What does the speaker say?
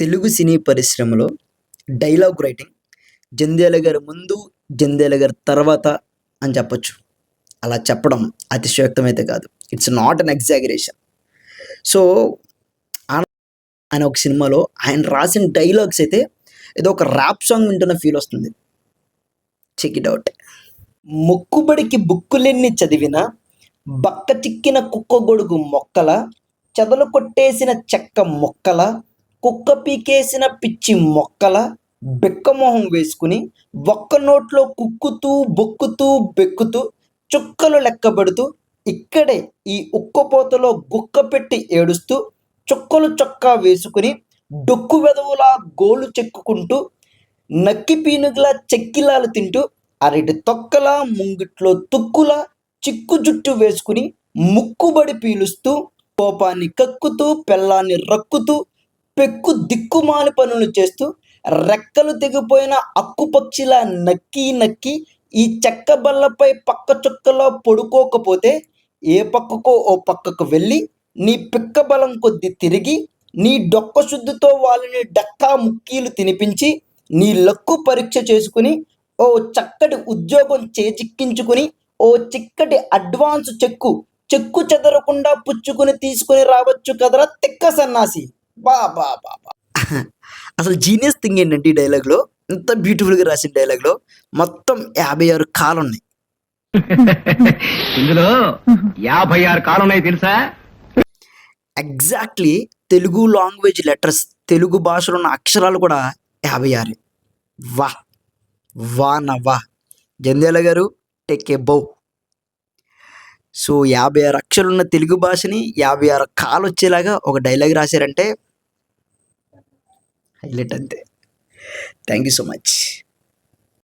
తెలుగు సినీ పరిశ్రమలో dialogue writing Jandhyala గారి ముందు జంధ్యాల గారి తర్వాత అని చెప్పొచ్చు. అలా చెప్పడం అతిశయోక్తం అయితే కాదు it's not an exaggeration so ఆయన ఒక సినిమాలో ఆయన రాసిన డైలాగ్స్ అయితే ఏదో ఒక ర్యాప్ సాంగ్ వింటున్న ఫీల్ వస్తుంది. చెక్ ఇట్ అవుట్ మొక్కుబడికి బుక్కులెన్ని చదివిన బక్క చిక్కిన కుక్క గొడుగు మొక్కల చెదలు కొట్టేసిన చెక్క మొక్కల కుక్క పీకేసిన పిచ్చి మొక్కల బెక్కమొహం వేసుకుని ఒక్క నోట్లో కుక్కుతూ బొక్కుతూ బెక్కుతూ చుక్కలు లెక్కబెడుతూ ఇక్కడే ఈ ఉక్కపోతలో గుక్క పెట్టి ఏడుస్తూ చుక్కలు చొక్కా వేసుకుని డొక్కు వెదవులా గోలు చెక్కుకుంటూ నక్కి పీనుగులా చెక్కిలాలు తింటూ అరటి తొక్కలా ముంగిట్లో తుక్కులా చిక్కు జుట్టు వేసుకుని ముక్కుబడి పీలుస్తూ కోపాన్ని కక్కుతూ పెళ్ళాన్ని రక్కుతూ పెక్కు దిక్కుమాలి పనులు చేస్తూ రెక్కలు తెగిపోయిన అక్కుపక్షిలా నక్కి నక్కి ఈ చెక్క బల్లపై పక్క చుక్కలో పడుకోకపోతే ఏ పక్కకో ఓ పక్కకు వెళ్ళి నీ పిక్క బలం కొద్ది తిరిగి నీ డొక్క శుద్ధితో వాళ్ళని డక్కా ముక్కీలు తినిపించి నీ లక్కు పరీక్ష చేసుకుని ఓ చక్కటి ఉద్యోగం చేజిక్కించుకుని ఓ చిక్కటి అడ్వాన్స్ చెక్కు చెక్కు చెదరకుండా పుచ్చుకుని తీసుకుని రావచ్చు కదరా తిక్క సన్నాసి. బా బా బా బా. అసలు జీనియస్ థింగ్ ఏంటంటే ఈ డైలాగ్లో ఇంత బ్యూటిఫుల్గా రాసిన డైలాగ్లో మొత్తం యాభై ఆరు కాలు ఉన్నాయి ఇందులో యాభై ఆరు కాలు ఉన్నాయి తెలుసా? Exactly Telugu language letters Telugu భాషలో ఉన్న అక్షరాలు కూడా యాభై ఆరు. వా వా నవ్వా జంధ్యాల గారు టేక్ ఏ బౌ సో యాభై ఆరు అక్షరాలు ఉన్న తెలుగు భాషని యాభై ఆరు కాలు వచ్చేలాగా ఒక డైలాగ్ రాశారంటే హైలైట్ అంతే థ్యాంక్ యూ సో మచ్